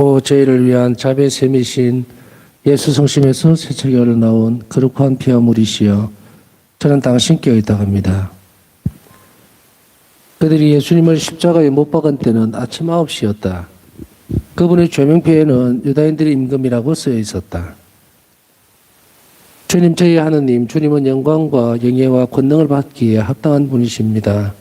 오 저희를 위한 자비의 셈이신 예수 성심에서 세척이 흘러나온 거룩한 피와 물이시여 저는 당신께 의탁합니다. 그들이 예수님을 십자가에 못 박은 때는 아침 9시였다. 그분의 조명표에는 유다인들의 임금이라고 쓰여 있었다. 주님 저희 하느님 주님은 영광과 영예와 권능을 받기에 합당한 분이십니다.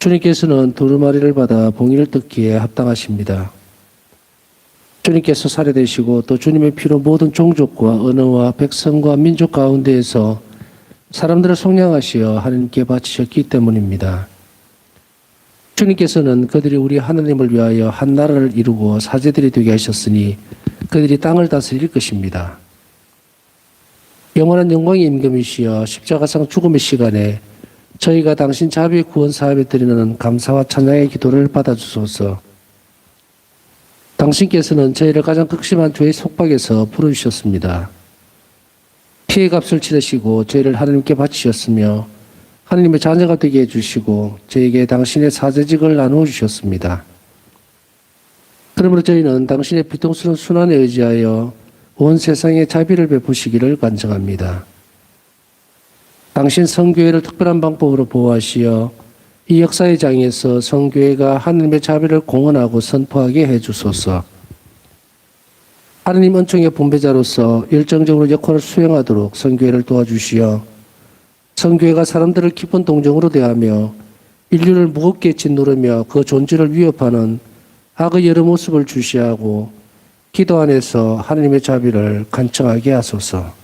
주님께서는 두루마리를 받아 봉인을 뜯기에 합당하십니다. 주님께서 살해되시고 또 주님의 피로 모든 종족과 언어와 백성과 민족 가운데에서 사람들을 속량하시어 하나님께 바치셨기 때문입니다. 주님께서는 그들이 우리 하나님을 위하여 한 나라를 이루고 사제들이 되게 하셨으니 그들이 땅을 다스릴 것입니다. 영원한 영광의 임금이시여 십자가상 죽음의 시간에 저희가 당신 자비의 구원 사업에 드리는 감사와 찬양의 기도를 받아주소서. 당신께서는 저희를 가장 극심한 죄의 속박에서 풀어주셨습니다. 피해 값을 치르시고 저희를 하나님께 바치셨으며 하나님의 자녀가 되게 해주시고 저에게 당신의 사제직을 나누어 주셨습니다. 그러므로 저희는 당신의 비통스러운 순환에 의지하여 온 세상에 자비를 베푸시기를 간청합니다. 당신 성교회를 특별한 방법으로 보호하시어 이 역사의 장에서 성교회가 하나님의 자비를 공헌하고 선포하게 해주소서. 하나님 은총의 분배자로서 열정적으로 역할을 수행하도록 성교회를 도와주시어 성교회가 사람들을 깊은 동정으로 대하며 인류를 무겁게 짓누르며 그 존재를 위협하는 악의 여러 모습을 주시하고 기도 안에서 하나님의 자비를 간청하게 하소서.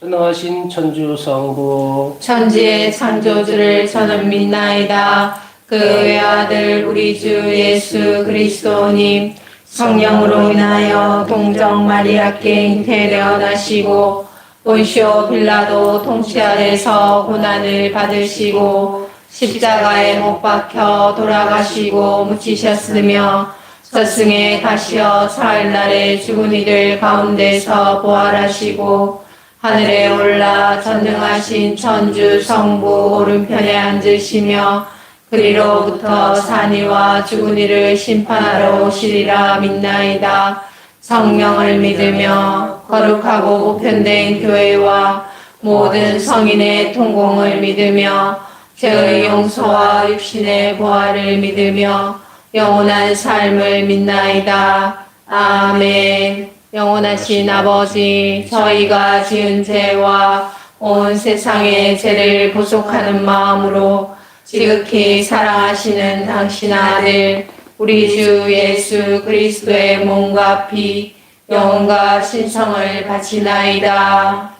전능하신 천주 성부, 천지의 창조주를 저는 믿나이다. 그 외아들 우리 주 예수 그리스도님 성령으로 인하여 동정 마리아께 잉태되어 나시고 본시오 빌라도 통치 아래서 고난을 받으시고 십자가에 못 박혀 돌아가시고 묻히셨으며 저승에 가시어 사흘날에 죽은 이들 가운데서 부활하시고 하늘에 올라 전능하신 천주 성부 오른편에 앉으시며 그리로부터 산이와 죽은 이를 심판하러 오시리라 믿나이다. 성령을 믿으며 거룩하고 보편된 교회와 모든 성인의 통공을 믿으며 죄의 용서와 육신의 부활을 믿으며 영원한 삶을 믿나이다. 아멘. 영원하신 아버지, 저희가 지은 죄와 온 세상의 죄를 보속하는 마음으로 지극히 사랑하시는 당신 아들, 우리 주 예수 그리스도의 몸과 피, 영혼과 신성을 바치나이다.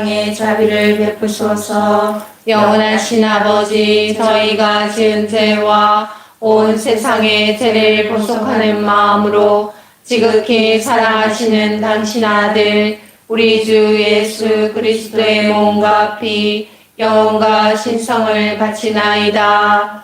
에 자비를 베푸소서. 영원하신 아버지 저희가 지은 죄와 온 세상의 죄를 보속하는 마음으로 지극히 사랑하시는 당신 아들 우리 주 예수 그리스도의 몸과 피 영혼과 신성을 바치나이다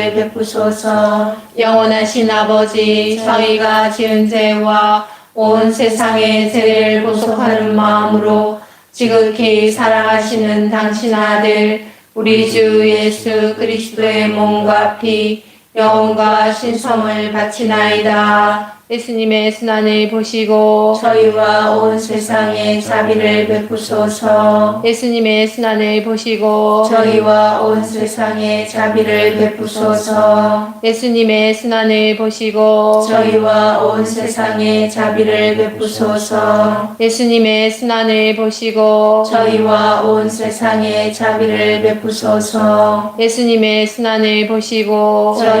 베푸소서. 영원하신 아버지 저희가 지은 죄와 온 세상의 죄를 보속하는 마음으로 지극히 사랑하시는 당신 아들 우리 주 예수 그리스도의 몸과 피 영혼과 신성을 바치나이다. 예수님의 순환을 보시고 저희와 온 세상에 자비를 베푸소서. 예수님의 순환을 보시고 저희와 온 세상에 자비를 베푸소서. 예수님의 순환을 보시고 저희와 온 세상에 자비를 베푸소서. 예수님의 순환을 보시고 저희와 온 세상에 자비를 베푸소서. 예수님의 순환을 보시고 저희와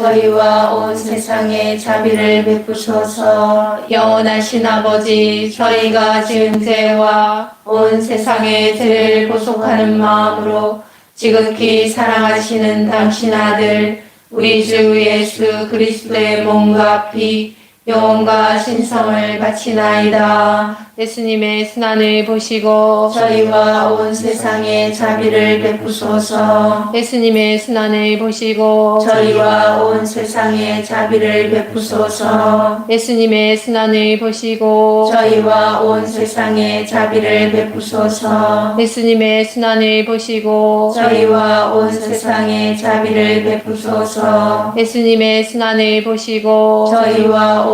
저희와 온 세상에 자비를 베푸소서. 영원하신 아버지 저희가 지은 죄와 온 세상의 죄를 보속하는 마음으로 지극히 사랑하시는 당신 아들 우리 주 예수 그리스도의 몸과 피 영혼과 신성을 바치나이다. 예수님의 순환을 보시고 저희와 온 세상에 자비를 베푸소서. 예수님의 순환을 보시고 저희와 온 세상에 자비를 베푸소서. 예수님의 순환을 보시고 저희와 온 세상에 자비를 베푸소서. 예수님의 순환을 보시고 저희와 온 세상에 자비를 베푸소서. 예수님의 순환을 보시고 저희와 온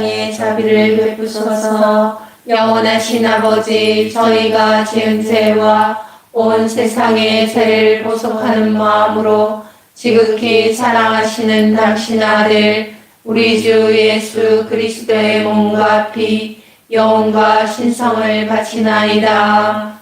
에 자비를 베푸소서. 영원하신 아버지 저희가 지은 죄와 온 세상의 죄를 보속하는 마음으로 지극히 사랑하시는 당신 아들 우리 주 예수 그리스도의 몸과 피 영혼과 신성을 바치나이다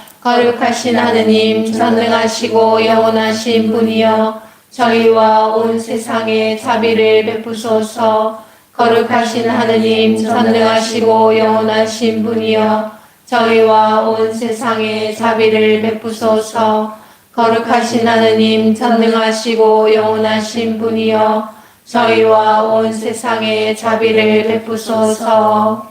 거룩하신 하느님 전능하시고 영원하신 분이여 저희와 온 세상에 자비를 베푸소서. 거룩하신 하느님 전능하시고 영원하신 분이여 저희와 온 세상에 자비를 베푸소서. 거룩하신 하느님 전능하시고 영원하신 분이여 저희와 온 세상에 자비를 베푸소서